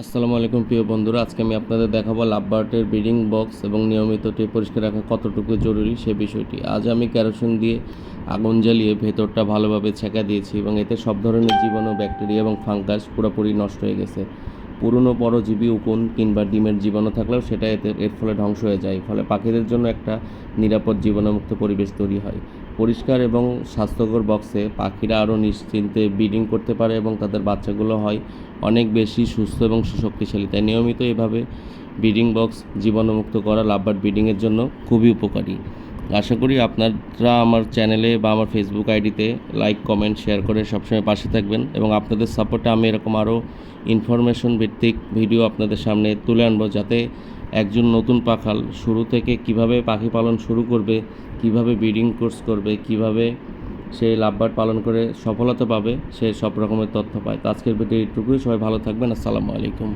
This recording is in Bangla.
আসসালামু আলাইকুম প্রিয় বন্ধুরা, আজকে আমি আপনাদের দেখাবো লাভবার্টের ব্রিডিং বক্স এবং নিয়মিত ট্রে পরিষ্কার রাখা কতটুকু জরুরি সে বিষয়টি। আজ আমি ক্যারোসিন দিয়ে আগুন জ্বালিয়ে ভেতরটা ভালোভাবে ছেঁকা দিয়েছি এবং এতে সব ধরনের জীবাণু, ব্যাকটেরিয়া এবং ফাঙ্গাস পুরোপুরি নষ্ট হয়ে গেছে। পুরনো পরজীবী উকুন কিংবা ডিমের জীবাণু থাকলেও সেটা এতে, এর ফলে ধ্বংস হয়ে যায়। ফলে পাখিদের জন্য একটা নিরাপদ জীবাণুমুক্ত পরিবেশ তৈরি হয়। পরিষ্কার এবং স্বাস্থ্যকর বক্সে পাখিরা আরও নিশ্চিন্তে ব্রিডিং করতে পারে এবং তাদের বাচ্চাগুলো হয় অনেক বেশি সুস্থ এবং সুশক্তিশালী। তাই নিয়মিত এভাবে ব্রিডিং বক্স জীবাণুমুক্ত করা লাভবার্ড ব্রিডিংয়ের জন্য খুবই উপকারী। আশা করি আপনারা আমার চ্যানেলে বা আমার ফেসবুক আইডিতে লাইক কমেন্ট শেয়ার করে সবসময় পাশে থাকবেন এবং আপনাদের সাপোর্টে আমি এরকম আরও ইনফরমেশন ভিত্তিক ভিডিও আপনাদের সামনে তুলে আনব যাতে একজন নতুন পাখাল শুরু থেকে কীভাবে পাখি পালন শুরু করবে, কীভাবে ব্রিডিং কোর্স করবে, কীভাবে সে লাভবার্ড পালন করে সফলতা পাবে, সে সব রকমের তথ্য পায়। তো আজকের ভিডিও এইটুকুই। সবাই ভালো থাকবেন। আসসালামু আলাইকুম।